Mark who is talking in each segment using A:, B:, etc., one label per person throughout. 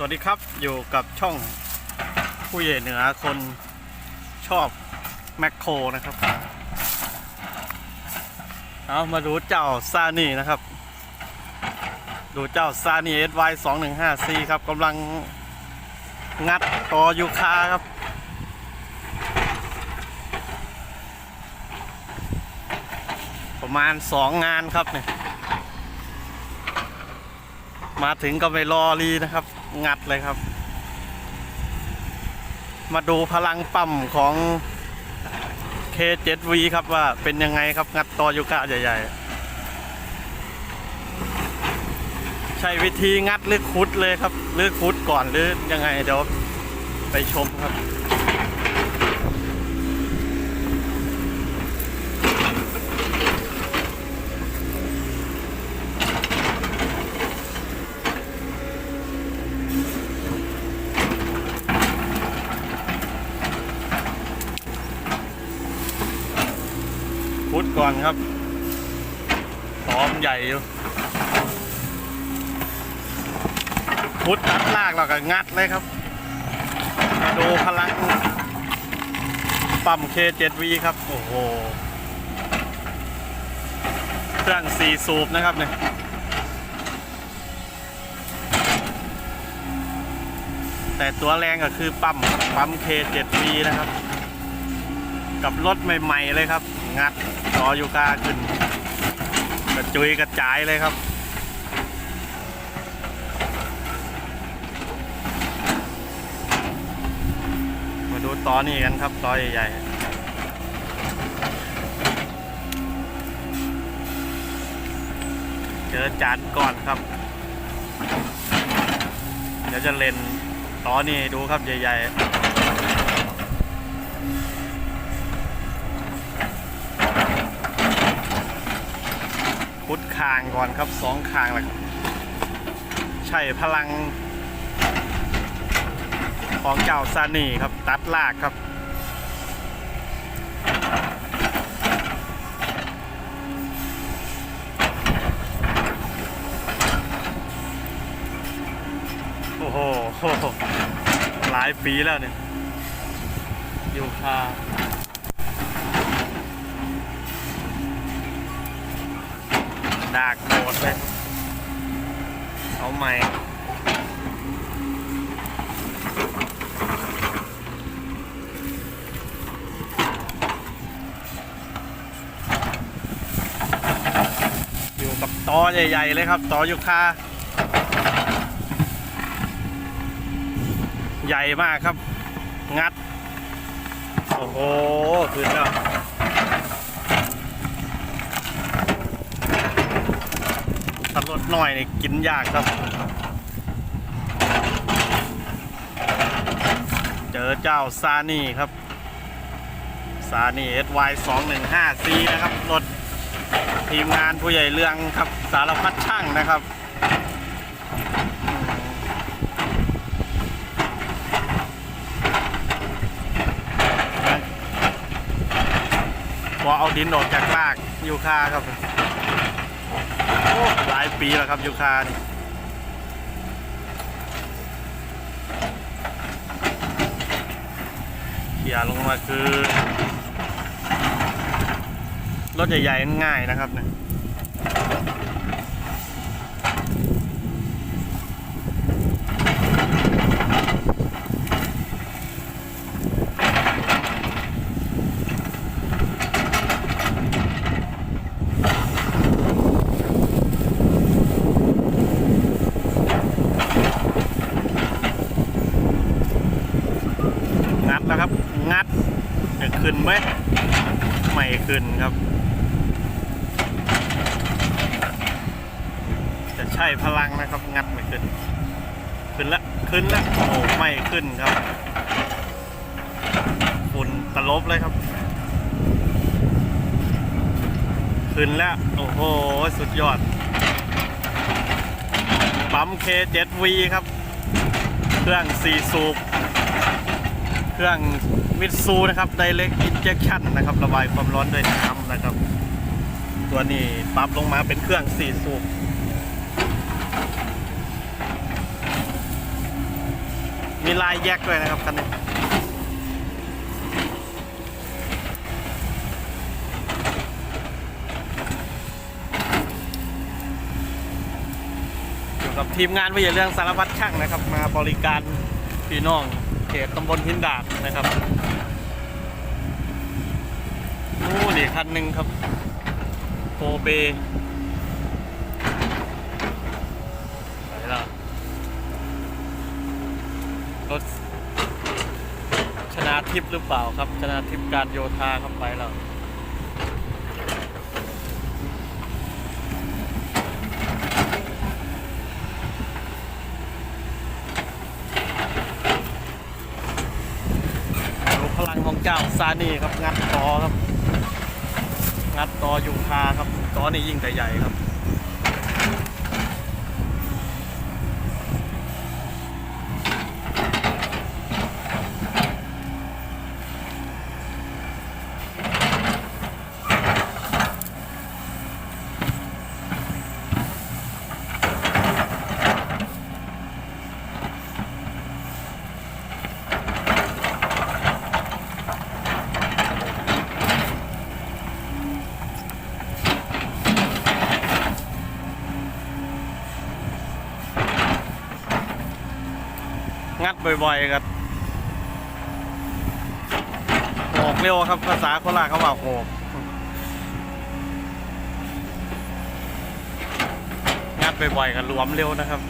A: สวัสดีครับอยู่กับช่องผู้ใหญ่เหนือคนชอบแมคโครนะครับ เอามาดูเจ้าซานี่นะครับ ดูเจ้าซานี่ SY 2 1 5 C ครับกำลังงัดต่อยูคาครับ ประมาณสองงานครับเนี่ยมาถึงก็ไม่รอรีนะครับ งัดเลยครับ มาดูพลังปั๊มของ K7V ครับว่าเป็นยังไงครับงัดต่อยูกะใหญ่ๆ ใช้วิธีงัดหรือคุดเลยครับ หรือคุดก่อนหรือยังไงเดี๋ยวไปชมครับ ก่อนครับตอมใหญ่อยู่พุดตัดลากเราก็งัดเลยครับ มาดูพลัง ปั๊ม K7V ครับ โอ้โห เครื่องสี่สูบนะครับเนี่ยแต่ตัวแรงก็คือปั๊มปั๊ม K7V นะครับ กับรถใหม่ ๆ เลยครับ งัดต่อยูกาขึ้นกระจุยกระจายเลยครับ มาดูต่อนี่กันครับต่อใหญ่ๆเจอจานก่อนครับ เดี๋ยวจะเล่นต่อนี่ดูครับใหญ่ ๆ พุดคางก่อนครับสองคางแล้วครับใช่พลัง ของเจ้าซานีครับตัดลากครับโอ้โห หลายปีแล้วเนี่ย อยู่คา ดากโดดเลยเอาใหม่อยู่กับตอใหญ่ ๆ เลยครับตอยูคาใหญ่มากครับ งัด โอ้โห ขึ้นแล้ว ถ้า รถหน่อยนี่กินยากครับ เจอเจ้าซานี่ครับซานี่ SY 2 1 5 C นะครับ รถทีมงานผู้ใหญ่เรืองครับสารพัดช่างนะครับพอเอาดินออกจากรากยูคาครับ หลายปีแล้วครับยูคานี่เขี่ยลงมาคือ รถใหญ่ๆง่ายนะครับเนี่ยงัดแล้วครับ งัด จะขึ้นไหมไม่ขึ้นครับ จะใช่พลังนะครับ งัดไม่ขึ้น ขึ้นละ ขึ้นละ โอ้ไม่ขึ้นครับฝุ่นตลบเลยครับ ขึ้นแล้ว โอ้โห สุดยอด ปั๊ม K7V ครับ เครื่อง4สูบ เครื่องมิตซูนะครับ Direct Injection นะครับ ระบายความร้อนด้วยน้ำนะครับ ตัวนี้ปรับลงมาเป็นเครื่อง 4 สูบมีลายแยกด้วยนะครับคันนี้กับทีมงานวิทยาเรื่องสารพัดช่างนะครับ มาบริการพี่น้อง ขตตำบลหินดาดนะครับโอ้นี่คันหนึ่งครับโปเบไปแล้วรถชนะทิพย์หรือเปล่าครับ ชนะทิพย์การโยธาครับไปแล้ว ดู พลังของเจ้าซานี่ครับ งัดต่อครับ งัดต่อยูคาครับต่อนี่ยิ่งแต่ใหญ่ครับ งัดบ่อยๆครับโหกเร็วครับภาษาโคราชเขาว่าโหกงัดบ่อยๆกันรวมเร็วนะครับ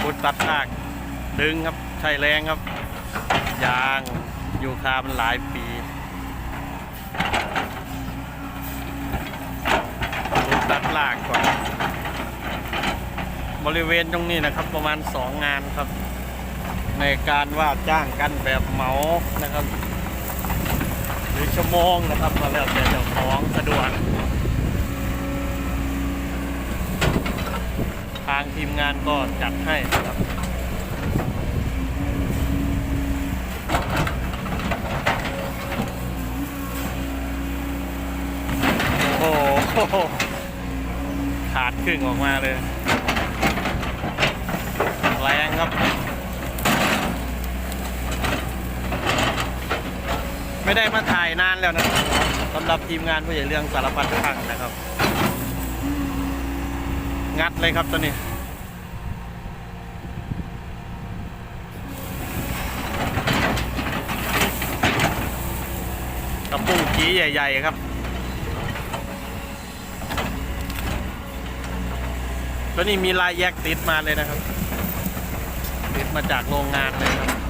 A: พุดตัดลากดึงครับ ใช้แรงครับ ยาง อยู่คามันหลายปี รูปดัด ลากก่อน บริเวณตรงนี้นะครับประมาณ 2 งานครับ ในการว่าจ้างกันแบบเหมานะครับ หรือชั่วโมงนะครับก็แล้วแต่เจ้าของสะดวกทางทีมงานก็จัดให้นะครับโอ้โห รึ่งออกมาเลยแรงครับ ไม่ได้มาถ่ายนานแล้วนะสำหรับทีมงานผู้ใหญ่เรื่องสารพัดช่างนะครับ งัดเลยครับตัวนี้กระปุ้งกี้ใหญ่ ๆ ครับ ตัวนี้มีลายแยกติดมาเลยนะครับ ติดมาจากโรงงานเลยครับ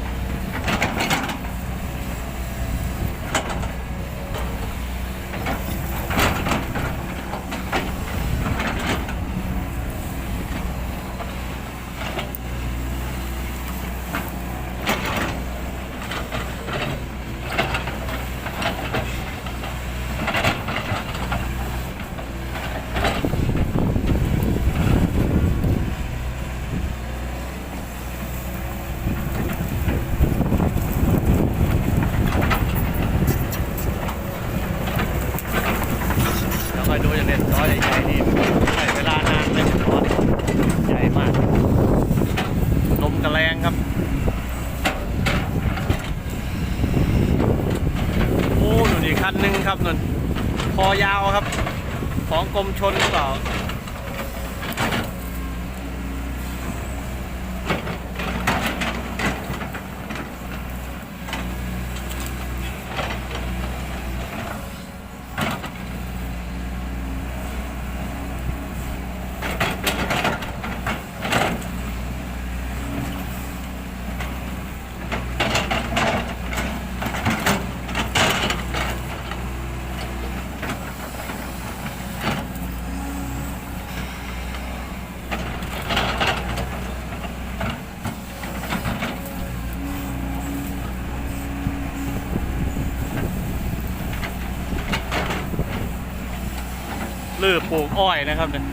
A: เนี่ยดูอย่างเด็ดร้อยใหญ่ๆนี่ใช้เวลานานเลยร้อใหญ่มากลมกระแรงครับ โอ้หนูดีคันหนึ่งครับนุ่นคอยาวครับ ของกรมชนหรือเปล่า อปลูกอ้อยนะครับเนี่ย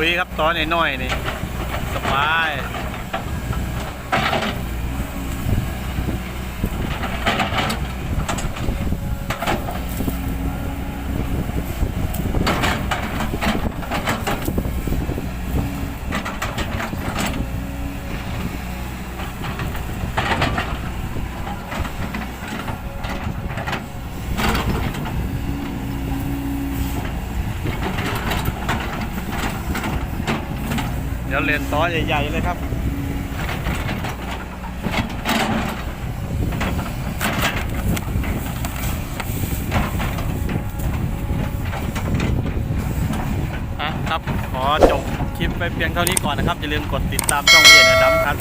A: ลุย ครับตอนน้อยๆนี่สบาย เดี๋ยวเลนต้อใหญ่ๆเลยครับอะครับ ขอจบคลิปไปเพียงเท่านี้ก่อนนะครับ อย่าลืมกดติดตามช่องเรียนนะดัมครับ